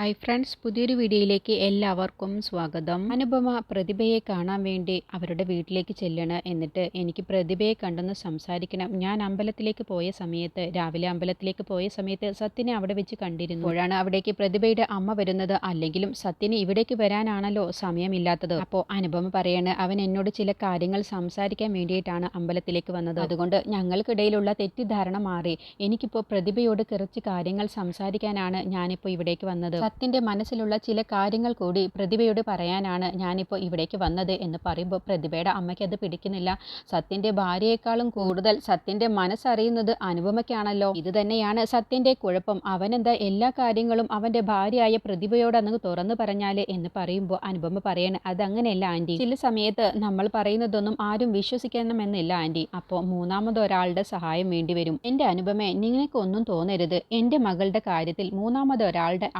Hi friends പുതിയൊരു വീഡിയോയിലേക്ക് എല്ലാവർക്കും സ്വാഗതം. അനുപമ പ്രതിഭയെ കാണാൻ വേണ്ടി അവരുടെ വീട്ടിലേക്ക് ചെല്ലണം എന്നിട്ട് എനിക്ക് പ്രതിഭയെ കണ്ടെന്ന് സംസാരിക്കണം. ഞാൻ അമ്പലത്തിലേക്ക് പോയ സമയത്ത് രാവിലെ അമ്പലത്തിലേക്ക് പോയ സമയത്ത് സത്യനെ അവിടെ വെച്ച് കണ്ടിരുന്നു. അപ്പോഴാണ് അവിടേക്ക് പ്രതിഭയുടെ അമ്മ വരുന്നത്. അല്ലെങ്കിലും സത്യന് ഇവിടേക്ക് വരാനാണല്ലോ സമയമില്ലാത്തത്. അപ്പോൾ അനുപമ പറയാണ് അവൻ എന്നോട് ചില കാര്യങ്ങൾ സംസാരിക്കാൻ വേണ്ടിയിട്ടാണ് അമ്പലത്തിലേക്ക് വന്നത്. അതുകൊണ്ട് ഞങ്ങൾക്കിടയിലുള്ള തെറ്റിദ്ധാരണ മാറി. എനിക്കിപ്പോൾ പ്രതിഭയോട് കുറച്ച് കാര്യങ്ങൾ സംസാരിക്കാനാണ് ഞാനിപ്പോൾ ഇവിടേക്ക് വന്നത്. സത്യന്റെ മനസ്സിലുള്ള ചില കാര്യങ്ങൾ കൂടി പ്രതിഭയോട് പറയാനാണ് ഞാനിപ്പോൾ ഇവിടേക്ക് വന്നത് എന്ന് പറയുമ്പോൾ പ്രതിഭയുടെ അമ്മയ്ക്ക് അത് പിടിക്കുന്നില്ല. സത്യന്റെ ഭാര്യയെക്കാളും കൂടുതൽ സത്യന്റെ മനസ്സറിയുന്നത് അനുപമയ്ക്കാണല്ലോ. ഇത് തന്നെയാണ് സത്യന്റെ കുഴപ്പം. അവനെന്താ എല്ലാ കാര്യങ്ങളും അവന്റെ ഭാര്യയായ പ്രതിഭയോട് അന്ന് തുറന്നു പറഞ്ഞാൽ എന്ന് പറയുമ്പോൾ അനുപമ പറയാണ് അതങ്ങനെയല്ല ആന്റി ചില സമയത്ത് നമ്മൾ പറയുന്നതൊന്നും ആരും വിശ്വസിക്കണമെന്നില്ല ആന്റി അപ്പോൾ മൂന്നാമത് ഒരാളുടെ സഹായം വേണ്ടിവരും എന്റെ അനുപമേ നിങ്ങൾക്കൊന്നും തോന്നരുത്. എന്റെ മകളുടെ കാര്യത്തിൽ മൂന്നാമത് ഒരാളുടെ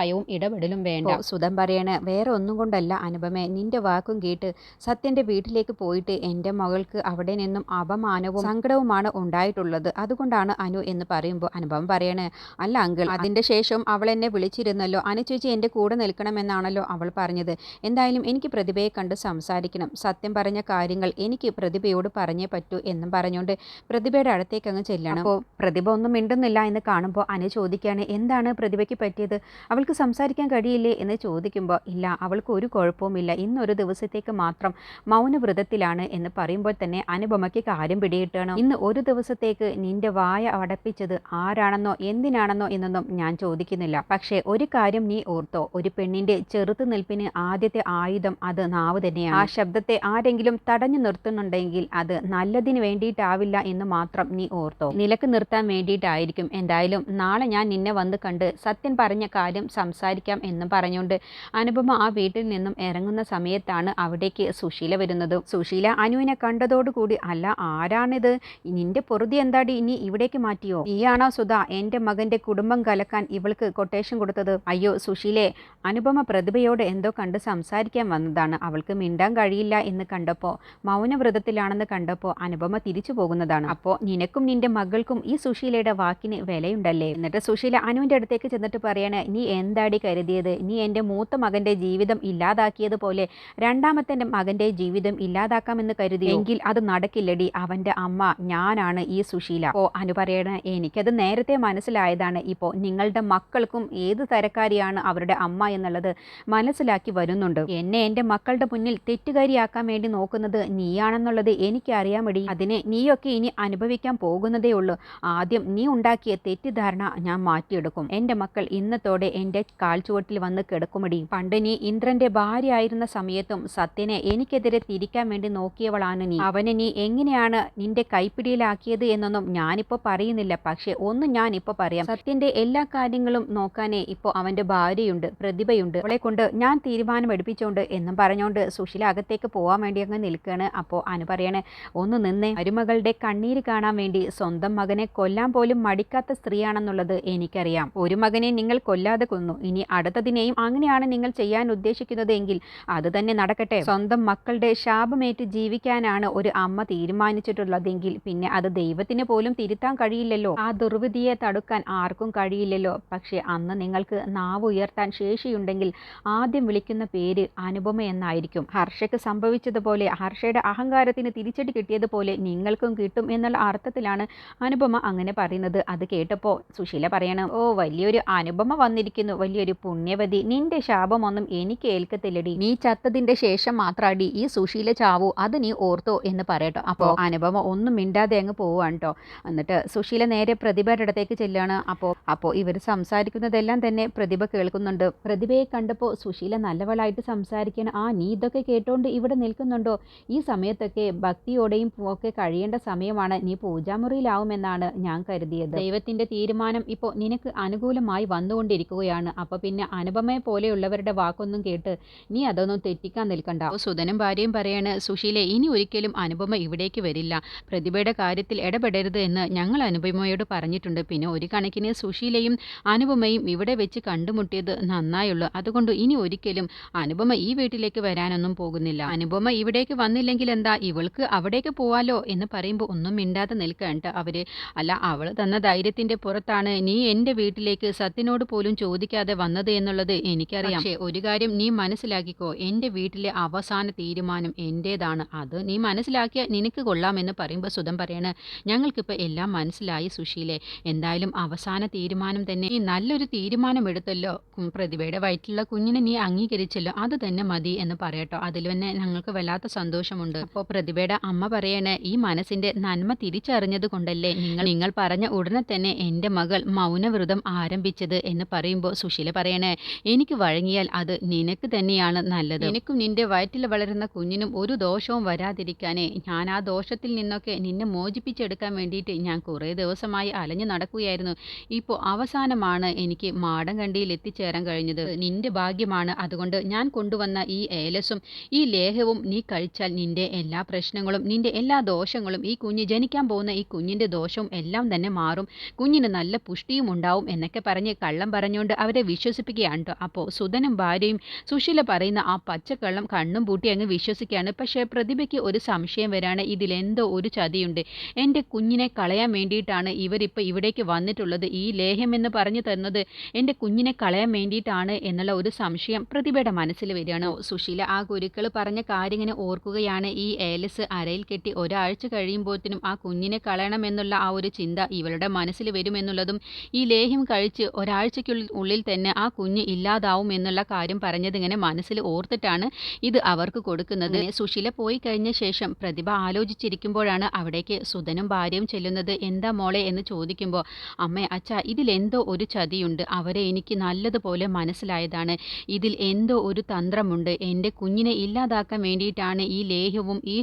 അഭിപ്രായവും ഇടപെടലും വേണ്ട. സുധം പറയണ. വേറെ ഒന്നും കൊണ്ടല്ല അനുപമേ. നിന്റെ വാക്കും കേട്ട് സത്യന്റെ വീട്ടിലേക്ക് പോയിട്ട് എന്റെ മകൾക്ക് അവിടെ നിന്നും അപമാനവും സങ്കടവുമാണ് ഉണ്ടായിട്ടുള്ളത്. അതുകൊണ്ടാണ് അനു എന്ന് പറയുമ്പോൾ അനുപമ പറയണേ. അല്ല അങ്കിൾ അതിന്റെ ശേഷം അവൾ എന്നെ വിളിച്ചിരുന്നല്ലോ. അനു ചേച്ചി എന്റെ കൂടെ നിൽക്കണമെന്നാണല്ലോ അവൾ പറഞ്ഞത്. എന്തായാലും എനിക്ക് പ്രതിഭയെ കണ്ട് സംസാരിക്കണം. സത്യം പറഞ്ഞ കാര്യങ്ങൾ എനിക്ക് പ്രതിഭയോട് പറഞ്ഞേ പറ്റൂ എന്നും പറഞ്ഞുകൊണ്ട് പ്രതിഭയുടെ അടുത്തേക്ക് അങ്ങ് ചെല്ലണം. അപ്പോൾ പ്രതിഭ ഒന്നും മിണ്ടുന്നില്ല എന്ന് കാണുമ്പോൾ അനു ചോദിക്കുകയാണ് എന്താണ് പ്രതിഭയ്ക്ക് പറ്റിയത്? അവൾക്ക് സംസാരിക്കാൻ കഴിയില്ലേ എന്ന് ചോദിക്കുമ്പോൾ ഇല്ല അവൾക്ക് ഒരു കുഴപ്പവുമില്ല ഇന്നൊരു ദിവസത്തേക്ക് മാത്രം മൗനവ്രതത്തിലാണ് എന്ന് പറയുമ്പോൾ തന്നെ അനുപമയ്ക്ക് കാര്യം പിടിയിട്ടാണ് ഇന്ന് ഒരു ദിവസത്തേക്ക് നിന്റെ വായ അടപ്പിച്ചത് ആരാണെന്നോ എന്തിനാണെന്നോ എന്നൊന്നും ഞാൻ ചോദിക്കുന്നില്ല. പക്ഷേ ഒരു കാര്യം നീ ഓർത്തോ. ഒരു പെണ്ണിന്റെ ചെറുത്തു നിൽപ്പിന് ആദ്യത്തെ ആയുധം അത് നാവ് തന്നെയാണ്. ആ ശബ്ദത്തെ ആരെങ്കിലും തടഞ്ഞു നിർത്തുന്നുണ്ടെങ്കിൽ അത് നല്ലതിന് വേണ്ടിയിട്ടാവില്ല എന്ന് മാത്രം നീ ഓർത്തോ. നിലയ്ക്ക് നിർത്താൻ വേണ്ടിയിട്ടായിരിക്കും. എന്തായാലും നാളെ ഞാൻ നിന്നെ വന്ന് കണ്ട് സത്യൻ പറഞ്ഞ കാര്യം സംസാരിക്കാം എന്നും പറഞ്ഞുകൊണ്ട് അനുപമ ആ വീട്ടിൽ നിന്നും ഇറങ്ങുന്ന സമയത്താണ് അവിടേക്ക് സുശീല വരുന്നത്. സുശീല അനുവിനെ കണ്ടതോടുകൂടി അല്ല ആരാണിത്? നിന്റെ പൊറുതി എന്താടി? ഇനി ഇവിടേക്ക് മാറ്റിയോ? നീയാണോ സുധ? എന്റെ മകന്റെ കുടുംബം കലക്കാൻ ഇവൾക്ക് കൊട്ടേഷൻ കൊടുത്തത്? അയ്യോ സുശീലെ അനുപമ പ്രതിഭയോട് എന്തോ കണ്ട് സംസാരിക്കാൻ വന്നതാണ്. അവൾക്ക് മിണ്ടാൻ കഴിയില്ല എന്ന് കണ്ടപ്പോൾ മൗനവ്രതത്തിലാണെന്ന് കണ്ടപ്പോൾ അനുപമ തിരിച്ചു പോകുന്നതാണ്. അപ്പോൾ നിനക്കും നിന്റെ മകൾക്കും ഈ സുശീലയുടെ വാക്കിന് വിലയുണ്ടല്ലേ? എന്നിട്ട് സുശീല അനുവിന്റെ അടുത്തേക്ക് ചെന്നിട്ട് പറയാണ് നീ എന്താടി കരുതിയത്? നീ എന്റെ മൂത്ത മകന്റെ ജീവിതം ഇല്ലാതാക്കിയതുപോലെ രണ്ടാമത്തെ മകന്റെ ജീവിതം ഇല്ലാതാക്കാമെന്ന് കരുതി എങ്കിൽ അത് നടക്കില്ലടി. അവന്റെ അമ്മ ഞാനാണ് ഈ സുശീല. ഓ അനു പറയണ എനിക്കത് നേരത്തെ മനസ്സിലായതാണ്. ഇപ്പോൾ നിങ്ങളുടെ മക്കൾക്കും ഏത് തരക്കാരിയാണ് അവരുടെ അമ്മ എന്നുള്ളത് മനസ്സിലാക്കി വരുന്നുണ്ട്. എന്നെ എന്റെ മക്കളുടെ മുന്നിൽ തെറ്റുകാരിയാക്കാൻ വേണ്ടി നോക്കുന്നത് നീയാണെന്നുള്ളത് എനിക്കറിയാമടി. അതിനെ നീയൊക്കെ ഇനി അനുഭവിക്കാൻ പോകുന്നതേ ഉള്ളൂ. ആദ്യം നീ ഉണ്ടാക്കിയ തെറ്റിദ്ധാരണ ഞാൻ മാറ്റിയെടുക്കും. എന്റെ മക്കൾ ഇന്നത്തോടെ എന്റെ കാൽച്ചുവട്ടിൽ വന്ന് കിടക്കുമടി. പണ്ട് നീ ഇന്ദ്രന്റെ ഭാര്യ ആയിരുന്ന സമയത്തും സത്യനെ എനിക്കെതിരെ തിരിക്കാൻ വേണ്ടി നോക്കിയവളാണ് നീ. അവനെ നീ എങ്ങനെയാണ് നിന്റെ കൈപ്പിടിയിലാക്കിയത് എന്നൊന്നും ഞാനിപ്പോൾ പറയുന്നില്ല. പക്ഷേ ഒന്നും ഞാൻ ഇപ്പോൾ പറയാം. സത്യന്റെ എല്ലാ കാര്യങ്ങളും നോക്കാനേ ഇപ്പോൾ അവന്റെ ഭാര്യയുണ്ട് പ്രതിഭയുണ്ട്. അവളെ കൊണ്ട് ഞാൻ തീരുമാനം എടുപ്പിച്ചോണ്ട് എന്നും പറഞ്ഞുകൊണ്ട് സുശീല അകത്തേക്ക് പോവാൻ വേണ്ടി അങ്ങ് നിൽക്കുകയാണ് അപ്പോൾ അനു പറയണേ ഒന്ന് നിന്നേ. മരുമകളുടെ കണ്ണീര് കാണാൻ വേണ്ടി സ്വന്തം മകനെ കൊല്ലാൻ പോലും മടിക്കാത്ത സ്ത്രീയാണെന്നുള്ളത് എനിക്കറിയാം. ഒരു മകനെ നിങ്ങൾ കൊല്ലാതെ കൊന്നു. ഇനി അടുത്തതിനെയും അങ്ങനെയാണ് നിങ്ങൾ ചെയ്യാൻ ഉദ്ദേശിക്കുന്നത് എങ്കിൽ അത് തന്നെ നടക്കട്ടെ. സ്വന്തം മക്കളുടെ ശാപമേറ്റ് ജീവിക്കാനാണ് ഒരു അമ്മ തീരുമാനിച്ചിട്ടുള്ളതെങ്കിൽ പിന്നെ അത് ദൈവത്തിന് പോലും തിരുത്താൻ കഴിയില്ലല്ലോ. ആ ദുർവിധിയെ തടുക്കാൻ ആർക്കും കഴിയില്ലല്ലോ. പക്ഷേ അന്ന് നിങ്ങൾക്ക് നാവ് ഉയർത്താൻ ശേഷിയുണ്ടെങ്കിൽ ആദ്യം വിളിക്കുന്ന പേര് അനുപമ എന്നായിരിക്കും. ഹർഷയ്ക്ക് സംഭവിച്ചതുപോലെ ഹർഷയുടെ അഹങ്കാരത്തിന് തിരിച്ചടി കിട്ടിയതുപോലെ നിങ്ങൾക്കും കിട്ടും എന്നുള്ള അർത്ഥത്തിലാണ് അനുപമ അങ്ങനെ പറയുന്നത്. അത് കേട്ടപ്പോൾ സുശീല പറയണം ഓ വലിയൊരു അനുപമ വന്നിരിക്കുന്നു. വലിയൊരു പുണ്യവതി. നിന്റെ ശാപമൊന്നും എനിക്ക് ഏൽക്കത്തില്ലടി. നീ ചത്തതിന്റെ ശേഷം മാത്രാടി ഈ സുശീല ചാവു. അത് നീ ഓർത്തോ എന്ന് പറയട്ടോ. അപ്പോൾ അനുപമ ഒന്നും മിണ്ടാതെ അങ്ങ് പോവാണ് കേട്ടോ എന്നിട്ട് സുശീല നേരെ പ്രതിഭയുടെ അടുത്തേക്ക് ചെല്ലാണ് അപ്പോൾ അപ്പോൾ ഇവർ സംസാരിക്കുന്നതെല്ലാം തന്നെ പ്രതിഭ കേൾക്കുന്നുണ്ട്. പ്രതിഭയെ കണ്ടപ്പോൾ സുശീല നല്ലവളായിട്ട് സംസാരിക്കണം ആ നീ ഇതൊക്കെ കേട്ടോണ്ട് ഇവിടെ നിൽക്കുന്നുണ്ടോ? ഈ സമയത്തൊക്കെ ഭക്തിയോടെയും ഒക്കെ കഴിയേണ്ട സമയമാണ്. നീ പൂജാമുറിയിലാവുമെന്നാണ് ഞാൻ കരുതിയത്. ദൈവത്തിന്റെ തീരുമാനം ഇപ്പോൾ നിനക്ക് അനുകൂലമായി വന്നുകൊണ്ടിരിക്കുകയാണ്. അപ്പോൾ പിന്നെ അനുപമയെ പോലെയുള്ളവരുടെ വാക്കൊന്നും കേട്ട് നീ അതൊന്നും തെറ്റിക്കാൻ നിൽക്കണ്ട. അപ്പോൾ സുധനും ഭാര്യയും പറയാണ് സുശീലെ ഇനി ഒരിക്കലും അനുപമ ഇവിടേക്ക് വരില്ല. പ്രതിഭയുടെ കാര്യത്തിൽ ഇടപെടരുത് എന്ന് ഞങ്ങൾ അനുപമയോട് പറഞ്ഞിട്ടുണ്ട്. പിന്നെ ഒരു കണക്കിന് സുശീലയും അനുപമയും ഇവിടെ വെച്ച് കണ്ടുമുട്ടിയത് നന്നായുള്ളൂ. അതുകൊണ്ട് ഇനി ഒരിക്കലും അനുപമ ഈ വീട്ടിലേക്ക് വരാനൊന്നും പോകുന്നില്ല. അനുപമ ഇവിടേക്ക് വന്നില്ലെങ്കിൽ എന്താ ഇവൾക്ക് അവിടേക്ക് പോവാലോ എന്ന് പറയുമ്പോൾ ഒന്നും മിണ്ടാതെ നിൽക്കണ്ട അവർ. അല്ല അവൾ തന്ന ധൈര്യത്തിന്റെ പുറത്താണ് നീ എന്റെ വീട്ടിലേക്ക് സത്യനോട് പോലും ചോദിക്കാൻ ചോദിക്കാതെ വന്നത് എന്നുള്ളത് എനിക്കറിയാം. പക്ഷേ ഒരു കാര്യം നീ മനസ്സിലാക്കിക്കോ എന്റെ വീട്ടിലെ അവസാന തീരുമാനം എന്റേതാണ് അത് നീ മനസ്സിലാക്കിയ നിനക്ക് കൊള്ളാമെന്ന് പറയുമ്പോൾ സുധം പറയാണ് ഞങ്ങൾക്കിപ്പോൾ എല്ലാം മനസ്സിലായി സുശീലെ. എന്തായാലും അവസാന തീരുമാനം തന്നെ. നീ നല്ലൊരു തീരുമാനം എടുത്തല്ലോ പ്രതിഭയുടെ വയറ്റിലുള്ള കുഞ്ഞിനെ നീ അംഗീകരിച്ചല്ലോ. അത് തന്നെ മതി എന്ന് പറയട്ടോ. അതിൽ തന്നെ ഞങ്ങൾക്ക് വല്ലാത്ത സന്തോഷമുണ്ട്. അപ്പോൾ പ്രതിഭയുടെ അമ്മ പറയണേ ഈ മനസ്സിന്റെ നന്മ തിരിച്ചറിഞ്ഞത് കൊണ്ടല്ലേ നിങ്ങൾ നിങ്ങൾ പറഞ്ഞ ഉടനെ തന്നെ എന്റെ മകൾ മൗനവ്രതം ആരംഭിച്ചത് എന്ന് പറയുമ്പോൾ സുശീല പറയണേ എനിക്ക് വഴങ്ങിയാൽ അത് നിനക്ക് തന്നെയാണ് നല്ലത്. എനിക്കും നിന്റെ വയറ്റിൽ വളരുന്ന കുഞ്ഞിനും ഒരു ദോഷവും വരാതിരിക്കാനേ ഞാൻ ആ ദോഷത്തിൽ നിന്നൊക്കെ നിന്നെ മോചിപ്പിച്ചെടുക്കാൻ വേണ്ടിയിട്ട് ഞാൻ കുറേ ദിവസമായി അലഞ്ഞു നടക്കുകയായിരുന്നു. ഇപ്പോൾ അവസാനമാണ് എനിക്ക് മാടങ്കണ്ടിയിൽ എത്തിച്ചേരാൻ കഴിഞ്ഞത്. നിന്റെ ഭാഗ്യമാണ് അതുകൊണ്ട് ഞാൻ കൊണ്ടുവന്ന ഈ ഏലസും ഈ ലേഹവും നീ കഴിച്ചാൽ നിന്റെ എല്ലാ പ്രശ്നങ്ങളും നിന്റെ എല്ലാ ദോഷങ്ങളും ഈ കുഞ്ഞ് ജനിക്കാൻ പോകുന്ന ഈ കുഞ്ഞിന്റെ ദോഷവും എല്ലാം തന്നെ മാറും. കുഞ്ഞിന് നല്ല പുഷ്ടിയും ഉണ്ടാവും എന്നൊക്കെ പറഞ്ഞ് കള്ളം പറഞ്ഞുകൊണ്ട് അവരെ വിശ്വസിപ്പിക്കുകയാണ് കേട്ടോ അപ്പോൾ സുധനും ഭാര്യയും സുശീല പറയുന്ന ആ പച്ചക്കള്ളം കണ്ണും പൂട്ടി അങ്ങ് വിശ്വസിക്കുകയാണ്. പക്ഷേ പ്രതിഭയ്ക്ക് ഒരു സംശയം വരാണ് ഇതിലെന്തോ ഒരു ചതിയുണ്ട്. എന്റെ കുഞ്ഞിനെ കളയാൻ വേണ്ടിയിട്ടാണ് ഇവരിപ്പോൾ ഇവിടേക്ക് വന്നിട്ടുള്ളത്. ഈ ലേഹ്യം എന്ന് പറഞ്ഞു തരുന്നത് എന്റെ കുഞ്ഞിനെ കളയാൻ വേണ്ടിയിട്ടാണ് എന്നുള്ള ഒരു സംശയം പ്രതിഭയുടെ മനസ്സിൽ വരികയാണ്. സുശീല ആ ഗുരുക്കൾ പറഞ്ഞ കാര്യങ്ങനെ ഓർക്കുകയാണ്. ഈ ഏലസ് അരയിൽ കെട്ടി ഒരാഴ്ച കഴിയുമ്പോഴത്തേനും ആ കുഞ്ഞിനെ കളയണമെന്നുള്ള ആ ഒരു ചിന്ത ഇവളുടെ മനസ്സിൽ വരുമെന്നുള്ളതും ഈ ലേഹ്യം കഴിച്ച് ഒരാഴ്ചയ്ക്കുള്ളിൽ ഉള്ളിൽ തന്നെ ആ കുഞ്ഞ് ഇല്ലാതാവും എന്നുള്ള കാര്യം പറഞ്ഞത് ഇങ്ങനെ മനസ്സിൽ ഓർത്തിട്ടാണ് ഇത് അവർക്ക് കൊടുക്കുന്നത്. സുശീല പോയി കഴിഞ്ഞ ശേഷം പ്രതിഭ ആലോചിച്ചിരിക്കുമ്പോഴാണ് അവിടേക്ക് സുധനും ഭാര്യയും ചെല്ലുന്നത്. എന്താ മോളെ എന്ന് ചോദിക്കുമ്പോൾ അമ്മ അച്ഛ ഇതിലെന്തോ ഒരു ചതിയുണ്ട്. അവരെ എനിക്ക് നല്ലതുപോലെ മനസ്സിലായതാണ്. ഇതിൽ എന്തോ ഒരു തന്ത്രമുണ്ട്. എന്റെ കുഞ്ഞിനെ ഇല്ലാതാക്കാൻ വേണ്ടിയിട്ടാണ് ഈ ലേഹ്യവും ഈ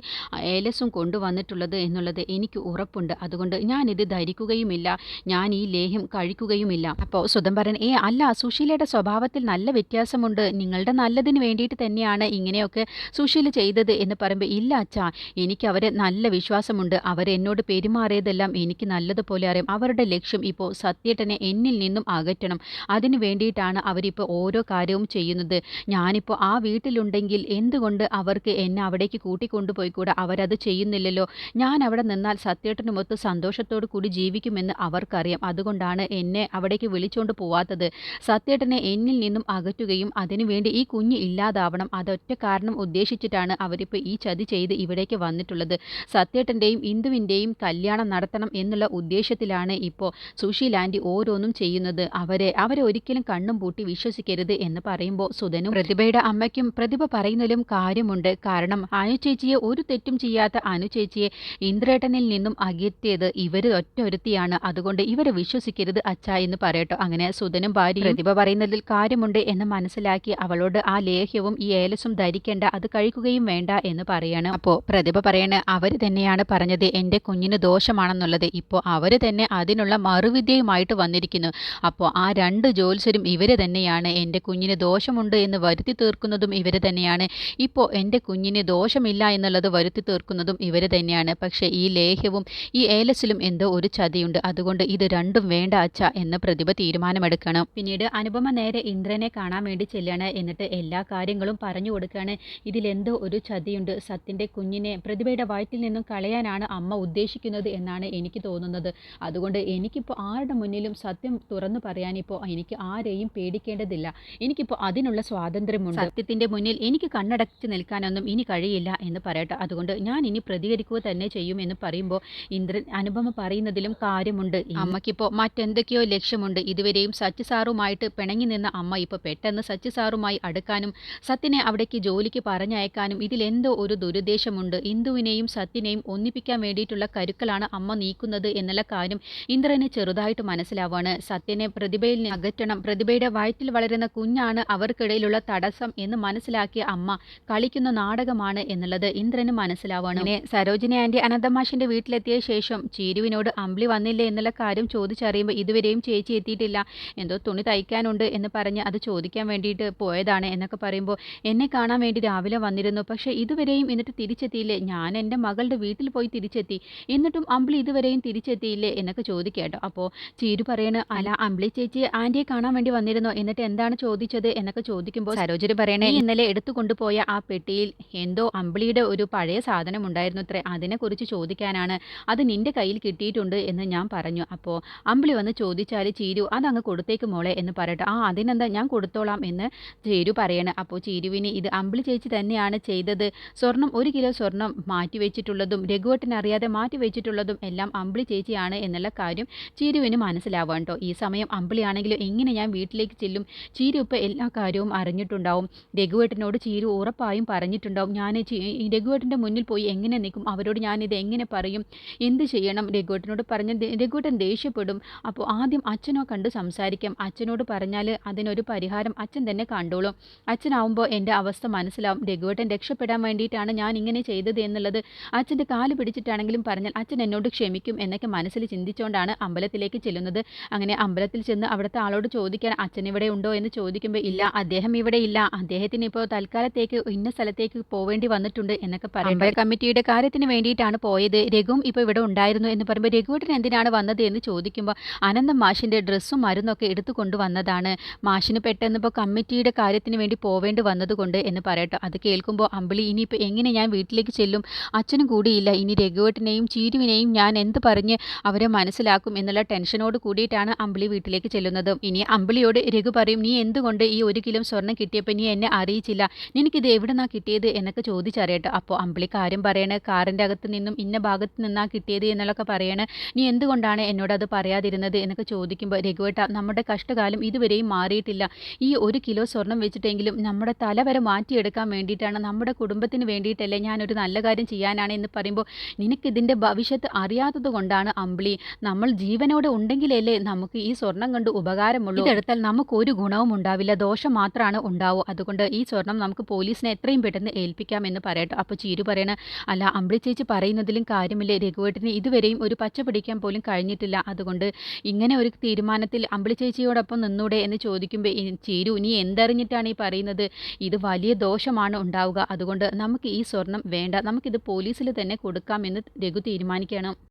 ഏലസും കൊണ്ടുവന്നിട്ടുള്ളത് എന്നുള്ളത് എനിക്ക് ഉറപ്പുണ്ട്. അതുകൊണ്ട് ഞാനിത് ധരിക്കുകയുമില്ല. ഞാൻ ഈ ലേഹ്യം കഴിക്കുകയുമില്ല. അപ്പോൾ സുധം പറയാൻ ഏ അല്ല സുശീലയുടെ സ്വഭാവത്തിൽ നല്ല വ്യത്യാസമുണ്ട്. നിങ്ങളുടെ നല്ലതിന് വേണ്ടിയിട്ട് തന്നെയാണ് ഇങ്ങനെയൊക്കെ സുശീല ചെയ്തത് എന്ന് പറയുമ്പോൾ ഇല്ല അച്ഛാ എനിക്ക് അവരെ നല്ല വിശ്വാസമുണ്ട്. അവർ എന്നോട് പെരുമാറിയതെല്ലാം എനിക്ക് നല്ലതുപോലെ അറിയാം. അവരുടെ ലക്ഷ്യം ഇപ്പോൾ സത്യേട്ടനെ എന്നിൽ നിന്നും അകറ്റണം. അതിനു വേണ്ടിയിട്ടാണ് അവരിപ്പോൾ ഓരോ കാര്യവും ചെയ്യുന്നത്. ഞാനിപ്പോൾ ആ വീട്ടിലുണ്ടെങ്കിൽ എന്തുകൊണ്ട് അവർക്ക് എന്നെ അവിടേക്ക് കൂട്ടിക്കൊണ്ടുപോയിക്കൂടെ അവരത് ചെയ്യുന്നില്ലല്ലോ. ഞാൻ അവിടെ നിന്നാൽ സത്യേട്ടനുമൊത്ത് സന്തോഷത്തോടു കൂടി ജീവിക്കുമെന്ന് അവർക്കറിയാം. അതുകൊണ്ടാണ് എന്നെ അവിടേക്ക് വിളിച്ചുകൊണ്ട് പോവാത്തത്. സത്യേട്ടനെ എന്നിൽ നിന്നും അകറ്റുകയും അതിനുവേണ്ടി ഈ കുഞ്ഞ് ഇല്ലാതാവണം. അതൊറ്റ കാരണം ഉദ്ദേശിച്ചിട്ടാണ് അവരിപ്പോൾ ഈ ചതി ചെയ്ത് ഇവിടേക്ക് വന്നിട്ടുള്ളത്. സത്യേട്ടന്റെയും ഇന്ദുവിന്റെയും കല്യാണം നടത്തണം എന്നുള്ള ഉദ്ദേശത്തിലാണ് ഇപ്പോൾ സുശീൽ ആന്റി ഓരോന്നും ചെയ്യുന്നത്. അവരെ അവരെ ഒരിക്കലും കണ്ണും പൂട്ടി വിശ്വസിക്കരുത് എന്ന് പറയുമ്പോൾ സുധനും പ്രതിഭയുടെ അമ്മയ്ക്കും പ്രതിഭ പറയുന്നതിലും കാര്യമുണ്ട്. കാരണം അനുചേച്ചിയെ ഒരു തെറ്റും ചെയ്യാത്ത അനുചേച്ചിയെ ഇന്ദ്രേട്ടനിൽ നിന്നും അകറ്റിയത് ഇവർ ഒറ്റ ഒരുത്തിയാണ്. അതുകൊണ്ട് ഇവരെ വിശ്വസിക്കരുത് അച്ഛ എന്ന് പറയട്ടോ. അങ്ങനെ സുധനും ഭാര്യ പ്രതിഭ പറയുന്നതിൽ കാര്യമുണ്ട് എന്ന് മനസ്സിലാക്കി അവളോട് ആ ലേഹ്യവും ഈ ഏലസും ധരിക്കേണ്ട അത് കഴിക്കുകയും വേണ്ട എന്ന് പറയണം. അപ്പോൾ പ്രതിഭ പറയണ അവർ തന്നെയാണ് പറഞ്ഞത് എന്റെ കുഞ്ഞിന് ദോഷമാണെന്നുള്ളത്. ഇപ്പോ അവർ തന്നെ അതിനുള്ള മറുവിദ്യയുമായിട്ട് വന്നിരിക്കുന്നു. അപ്പോൾ ആ രണ്ട് ജോത്സ്യരും ഇവർ തന്നെയാണ് എന്റെ കുഞ്ഞിന് ദോഷമുണ്ട് എന്ന് വരുത്തി തീർക്കുന്നതും ഇവർ തന്നെയാണ്. ഇപ്പോ എന്റെ കുഞ്ഞിന് ദോഷമില്ല എന്നുള്ളത് വരുത്തി തീർക്കുന്നതും ഇവർ തന്നെയാണ്. പക്ഷേ ഈ ലേഹ്യവും ഈ ഏലസിലും എന്തോ ഒരു ചതിയുണ്ട്. അതുകൊണ്ട് ഇത് രണ്ടും വേണ്ട അച്ഛ എന്ന് പ്രതിഭ തീരുമാനമെടുക്കണം. പിന്നീട് അനുപമ നേരെ ഇന്ദ്രനെ കാണാൻ വേണ്ടി ചെല്ലുകയാണ് എന്നിട്ട് എല്ലാ കാര്യങ്ങളും പറഞ്ഞു കൊടുക്കുകയാണ് ഇതിലെന്തോ ഒരു ചതിയുണ്ട്. സത്യന്റെ കുഞ്ഞിനെ പ്രതിഭയുടെ വയറ്റിൽ നിന്നും കളയാനാണ് അമ്മ ഉദ്ദേശിക്കുന്നത് എന്നാണ് എനിക്ക് തോന്നുന്നത്. അതുകൊണ്ട് എനിക്കിപ്പോൾ ആരുടെ മുന്നിലും സത്യം തുറന്നു പറയാനിപ്പോൾ എനിക്ക് ആരെയും പേടിക്കേണ്ടതില്ല. എനിക്കിപ്പോൾ അതിനുള്ള സ്വാതന്ത്ര്യമുണ്ട്. സത്യത്തിന്റെ മുന്നിൽ എനിക്ക് കണ്ണടച്ച് നിൽക്കാനൊന്നും ഇനി കഴിയില്ല എന്ന് പറയട്ടെ. അതുകൊണ്ട് ഞാൻ ഇനി പ്രതികരിക്കുക തന്നെ ചെയ്യും എന്ന് പറയുമ്പോൾ ഇന്ദ്രൻ അനുപമ പറയുന്നതിലും കാര്യമുണ്ട്. അമ്മയ്ക്കിപ്പോൾ മറ്റെന്തൊക്കെയോ ലക്ഷ്യമുണ്ട്. ഇതുവരെയും സച്ച് സാറുമായിട്ട് പിണങ്ങി നിന്ന അമ്മ ഇപ്പോൾ പെട്ടെന്ന് സച്ച് സാറുമായി അടുക്കാനും സത്യനെ അവിടേക്ക് ജോലിക്ക് പറഞ്ഞയക്കാനും ഇതിലെന്തോ ഒരു ദുരുദ്ദേശമുണ്ട്. ഇന്ദുവിനെയും സത്യനെയും ഒന്നിപ്പിക്കാൻ വേണ്ടിയിട്ടുള്ള കരുക്കളാണ് അമ്മ നീക്കുന്നത് എന്നുള്ള കാര്യം ഇന്ദ്രന് ചെറുതായിട്ട് മനസ്സിലാവാണ്. സത്യനെ പ്രതിഭയിൽ അകറ്റണം. പ്രതിഭയുടെ വയറ്റിൽ വളരുന്ന കുഞ്ഞാണ് അവർക്കിടയിലുള്ള തടസ്സം എന്ന് മനസ്സിലാക്കിയ അമ്മ കളിക്കുന്ന നാടകമാണ് എന്നുള്ളത് ഇന്ദ്രന് മനസ്സിലാവാണ്. അങ്ങനെ സരോജിനി ആന്റി അനന്തമാഷിന്റെ വീട്ടിലെത്തിയ ശേഷം ചീരുവിനോട് അമ്പിളി വന്നില്ലേ എന്നുള്ള കാര്യം ചോദിച്ചറിയുമ്പോൾ ഇതുവരെയും ചേച്ചി എത്തിയിട്ടില്ല. എന്തോ തുണി തയ്ക്കാനുണ്ട് എന്ന് പറഞ്ഞ് അത് ചോദിക്കാൻ വേണ്ടിയിട്ട് പോയതാണ് എന്നൊക്കെ പറയുമ്പോൾ എന്നെ കാണാൻ വേണ്ടി രാവിലെ വന്നിരുന്നു. പക്ഷേ ഇതുവരെയും എന്നിട്ട് തിരിച്ചെത്തിയില്ലേ? ഞാൻ എന്റെ മകളുടെ വീട്ടിൽ പോയി തിരിച്ചെത്തി. എന്നിട്ടും അമ്പിളി ഇതുവരെയും തിരിച്ചെത്തിയില്ലേ എന്നൊക്കെ ചോദിക്കേട്ടോ അപ്പോൾ ചീരു പറയണ അല്ല അമ്പിളി ചേച്ചി ആന്റിയെ കാണാൻ വേണ്ടി വന്നിരുന്നോ. എന്നിട്ട് എന്താണ് ചോദിച്ചത്? എന്നൊക്കെ ചോദിക്കുമ്പോൾ സരോജരി പറയണേ ഇന്നലെ എടുത്തു കൊണ്ടുപോയ ആ പെട്ടിയിൽ എന്തോ അമ്പിളിയുടെ ഒരു പഴയ സാധനം ഉണ്ടായിരുന്നു അത്രേ. അതിനെക്കുറിച്ച് ചോദിക്കാനാണ്. അത് നിന്റെ കയ്യിൽ കിട്ടിയിട്ടുണ്ട് എന്ന് ഞാൻ പറഞ്ഞു. അപ്പോൾ അമ്പിളി വന്ന് ചോദിച്ചാൽ ചീരു അതങ്ങ് കൊടുത്തേക്ക് മോളെ. മോളെ എന്ന് പറയട്ടെ. ആ അതിനെന്താ ഞാൻ കൊടുത്തോളാം എന്ന് ചേരു പറയണ. അപ്പോൾ ചേരുവിന് ഇത് അമ്പിളി ചേച്ചി തന്നെയാണ് ചെയ്തത്. സ്വർണം ഒരു കിലോ സ്വർണം മാറ്റി വെച്ചിട്ടുള്ളതും രഘുവട്ടൻ അറിയാതെ മാറ്റി വെച്ചിട്ടുള്ളതും എല്ലാം അമ്പിളി ചേച്ചിയാണ് എന്നുള്ള കാര്യം ചീരുവിന് മനസ്സിലാവാം കേട്ടോ. ഈ സമയം അമ്പിളിയാണെങ്കിലും എങ്ങനെ ഞാൻ വീട്ടിലേക്ക് ചെല്ലും? ചീരു ഇപ്പോൾ എല്ലാ കാര്യവും അറിഞ്ഞിട്ടുണ്ടാവും. രഘുവേട്ടനോട് ചീരു ഉറപ്പായും പറഞ്ഞിട്ടുണ്ടാവും. ഞാൻ രഘുവേട്ടന്റെ മുന്നിൽ പോയി എങ്ങനെ നിൽക്കും? അവരോട് ഞാനിത് എങ്ങനെ പറയും? എന്ത് ചെയ്യണം? രഘുവേട്ടനോട് പറഞ്ഞ് രഘുവേട്ടൻ ദേഷ്യപ്പെടും. അപ്പോൾ ആദ്യം അച്ഛനോ കണ്ട് സംസാരിക്കാം. അച്ഛനോട് പറഞ്ഞാൽ അതിനൊരു പരിഹാരം അച്ഛൻ തന്നെ കണ്ടോളും. അച്ഛനാവുമ്പോൾ എന്റെ അവസ്ഥ മനസ്സിലാവും. രഘുവേട്ടൻ രക്ഷപ്പെടാൻ വേണ്ടിയിട്ടാണ് ഞാൻ ഇങ്ങനെ ചെയ്തത് എന്നുള്ളത് അച്ഛന്റെ കാൽ പിടിച്ചിട്ടാണെങ്കിലും പറഞ്ഞാൽ അച്ഛൻ എന്നോട് ക്ഷമിക്കും എന്നൊക്കെ മനസ്സിൽ ചിന്തിച്ചുകൊണ്ടാണ് അമ്പലത്തിലേക്ക് ചെല്ലുന്നത്. അങ്ങനെ അമ്പലത്തിൽ ചെന്ന് അവിടുത്തെ ആളോട് ചോദിക്കാൻ അച്ഛൻ ഇവിടെ ഉണ്ടോ എന്ന് ചോദിക്കുമ്പോൾ ഇല്ല അദ്ദേഹം ഇവിടെ ഇല്ല. അദ്ദേഹത്തിന് ഇപ്പോൾ തൽക്കാലത്തേക്ക് ഇന്ന സ്ഥലത്തേക്ക് പോവേണ്ടി വന്നിട്ടുണ്ട് എന്നൊക്കെ പറയും കമ്മിറ്റിയുടെ കാര്യത്തിന് വേണ്ടിയിട്ടാണ് പോയത്. രഘുവും ഇപ്പോൾ ഇവിടെ ഉണ്ടായിരുന്നു എന്ന് പറയുമ്പോൾ രഘുവേട്ടൻ എന്തിനാണ് വന്നത് എന്ന് ചോദിക്കുമ്പോൾ അനന്തം മാഷിന്റെ ഡ്രസ്സും മരുന്നൊക്കെ എടുത്തു കൊണ്ടുവന്നതാണ്. മാഷിന് പെട്ടെന്ന് ഇപ്പോൾ കമ്മിറ്റിയുടെ കാര്യത്തിന് വേണ്ടി പോവേണ്ടി വന്നതുകൊണ്ട് എന്ന് പറയട്ടോ. അത് കേൾക്കുമ്പോൾ അമ്പിളി ഇനിയിപ്പോൾ എങ്ങനെ ഞാൻ വീട്ടിലേക്ക് ചെല്ലും? അച്ഛനും കൂടിയില്ല. ഇനി രഘുവേട്ടനെയും ചീരുവിനെയും ഞാൻ എന്ത് പറഞ്ഞ് അവരെ മനസ്സിലാക്കും? എന്നുള്ള ടെൻഷനോട് കൂടിയിട്ടാണ് അമ്പിളി വീട്ടിലേക്ക് ചെല്ലുന്നത്. ഇനി അമ്പിളിയോട് രഘു പറയും നീ എന്തുകൊണ്ട് ഈ ഒരു കിലോ സ്വർണം കിട്ടിയപ്പോൾ നീ എന്നെ അറിയിച്ചില്ല? നിനക്കിത് എവിടെ നിന്നാണ് കിട്ടിയത്? എന്നൊക്കെ ചോദിച്ചറിയട്ടെ. അപ്പോൾ അമ്പിളി കാര്യം പറയണേ കാറിന്റെ അകത്ത് നിന്നും ഇന്ന ഭാഗത്ത് നിന്നാണ് കിട്ടിയത്? എന്നുള്ളതൊക്കെ പറയണേ നീ എന്തുകൊണ്ടാണ് എന്നോട് അത് പറയാതിരുന്നത്? എന്നൊക്കെ ചോദിക്കുമ്പോൾ രഘുവേട്ട നമ്മുടെ കഷ്ടകാലം ഇതുവരെയും മാറിയിട്ടില്ല. ഈ ഒരു കിലോ സ്വർണം വെച്ചിട്ടെങ്കിലും നമ്മുടെ തലവരെ മാറ്റിയെടുക്കാൻ വേണ്ടിയിട്ടാണ് നമ്മുടെ കുടുംബത്തിന് വേണ്ടിയിട്ടല്ലേ ഞാനൊരു നല്ല കാര്യം ചെയ്യാനാണ് എന്ന് പറയുമ്പോൾ നിനക്കിതിന്റെ ഭവിഷ്യത്ത് അറിയാത്തത് കൊണ്ടാണ് അമ്പിളി. നമ്മൾ ജീവനോടെ ഉണ്ടെങ്കിലല്ലേ നമുക്ക് ഈ സ്വർണം കണ്ട് ഉപകാരമുള്ളൂ. ഇതെടുത്താൽ നമുക്ക് ഒരു ഗുണവും ഉണ്ടാവില്ല. ദോഷം മാത്രമാണ് ഉണ്ടാവുക അതുകൊണ്ട് ഈ സ്വർണം നമുക്ക് പോലീസിനെ എത്രയും പെട്ടെന്ന് ഏൽപ്പിക്കാം എന്ന് പറയട്ടെ. അപ്പോൾ ചീരു പറയണ അല്ല അമ്പിളി ചേച്ചി പറയുന്നതിലും കാര്യമില്ലേ. രഘുവേട്ടന് ഇതുവരെയും ഒരു പച്ച പിടിക്കാൻ പോലും കഴിഞ്ഞിട്ടില്ല. അതുകൊണ്ട് ഇങ്ങനെ ഒരു തീരുമാനത്തിൽ അമ്പിളി ചേച്ചിയോടൊപ്പം നിന്നൂടെ എന്ന് ചോദിക്കുമ്പോൾ ചേരു നീ എന്തറിഞ്ഞിട്ടാണ് ഈ പറയുന്നത്? ഇത് വലിയ ദോഷമാണ് ഉണ്ടാവുക. അതുകൊണ്ട് നമുക്ക് ഈ സ്വർണം വേണ്ട. നമുക്കിത് പോലീസിൽ തന്നെ കൊടുക്കാം എന്ന് രഘു തീരുമാനിക്കണം.